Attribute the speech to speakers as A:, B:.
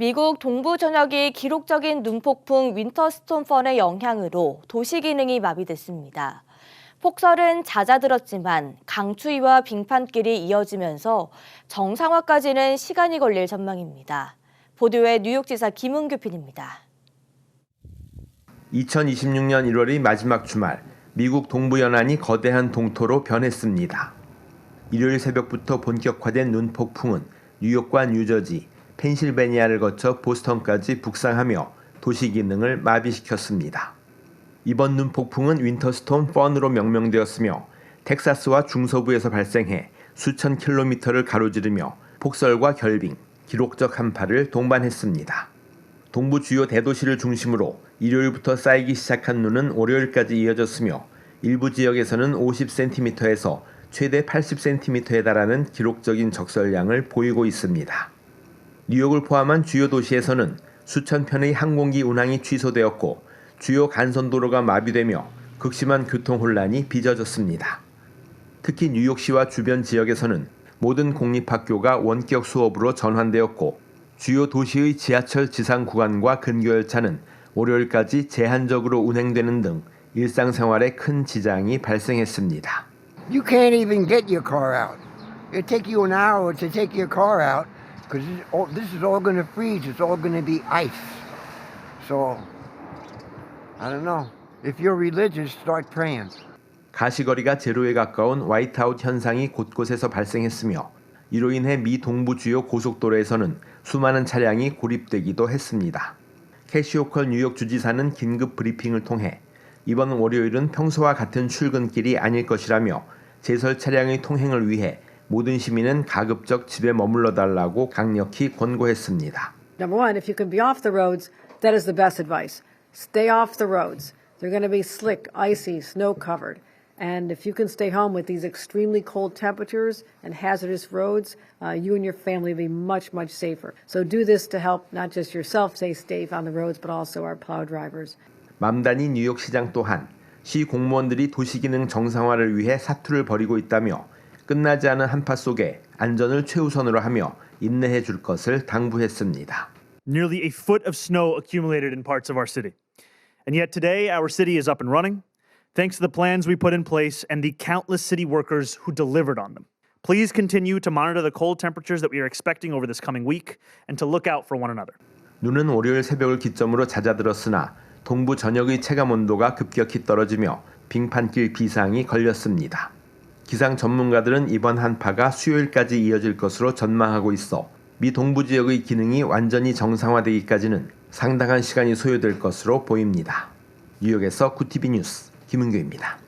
A: 미국 동부 전역이 기록적인 눈폭풍 윈터스톰 펀의 영향으로 도시 기능이 마비됐습니다. 폭설은 잦아들었지만 강추위와 빙판길이 이어지면서 정상화까지는 시간이 걸릴 전망입니다. 보도에 뉴욕지사 김은규 PD입니다.
B: 2026년 1월의 마지막 주말, 미국 동부 연안이 거대한 동토로 변했습니다. 일요일 새벽부터 본격화된 눈폭풍은 뉴욕과 뉴저지, 펜실베니아를 거쳐 보스턴까지 북상하며 도시 기능을 마비시켰습니다. 이번 눈폭풍은 윈터스톰 펀으로 명명되었으며 텍사스와 중서부에서 발생해 수천 킬로미터를 가로지르며 폭설과 결빙, 기록적 한파를 동반했습니다. 동부 주요 대도시를 중심으로 일요일부터 쌓이기 시작한 눈은 월요일까지 이어졌으며 일부 지역에서는 50cm에서 최대 80cm에 달하는 기록적인 적설량을 보이고 있습니다. 뉴욕을 포함한 주요 도시에서는 수천 편의 항공기 운항이 취소되었고 주요 간선도로가 마비되며 극심한 교통 혼란이 빚어졌습니다. 특히 뉴욕시와 주변 지역에서는 모든 공립학교가 원격 수업으로 전환되었고 주요 도시의 지하철 지상 구간과 근교열차는 월요일까지 제한적으로 운행되는 등 일상생활에 큰 지장이 발생했습니다.
C: You can't even get your car out. It'll take you an hour to take your car out because this is all going to freeze. It's all going to be ice. So, I don't know. If you're religious, start praying.
B: 가시거리가 제로에 가까운 화이트아웃 현상이 곳곳에서 발생했으며 이로 인해 미 동부 주요 고속도로에서는 수많은 차량이 고립되기도 했습니다. 캐시오컬 뉴욕 주지사는 긴급 브리핑을 통해 이번 월요일은 평소와 같은 출근길이 아닐 것이라며 제설 차량의 통행을 위해 모든 시민은 가급적 집에 머물러 달라고 강력히 권고했습니다.
D: Number one, if you can be off the roads, that is the best advice. Stay off the roads. They're going to be slick, icy, snow covered. And if you can stay home with these extremely cold temperatures and hazardous roads, uh, you and your family will be much, much safer. So do this to help not just yourself stay safe on the roads, but also our plow drivers.
B: 맘다니 뉴욕시장 또한 시 공무원들이 도시기능 정상화를 위해 사투를 벌이고 있다며 끝나지 않은 한파 속에 안전을 최우선으로 하며 인내해 줄 것을 당부했습니다.
E: Nearly a foot of snow accumulated in parts of our city. And yet today, our city is up and running, thanks to the plans we put in place and the countless city workers who delivered on them. Please continue to monitor the cold temperatures that we are expecting over this coming week and to look out for one another.
B: 눈은 월요일 새벽을 기점으로 잦아들었으나 동부 전역의 체감 온도가 급격히 떨어지며 빙판길 비상이 걸렸습니다. 기상 전문가들은 이번 한파가 수요일까지 이어질 것으로 전망하고 있어 미 동부 지역의 기능이 완전히 정상화되기까지는 상당한 시간이 소요될 것으로 보입니다. 뉴욕에서 구티비 뉴스 김은교입니다.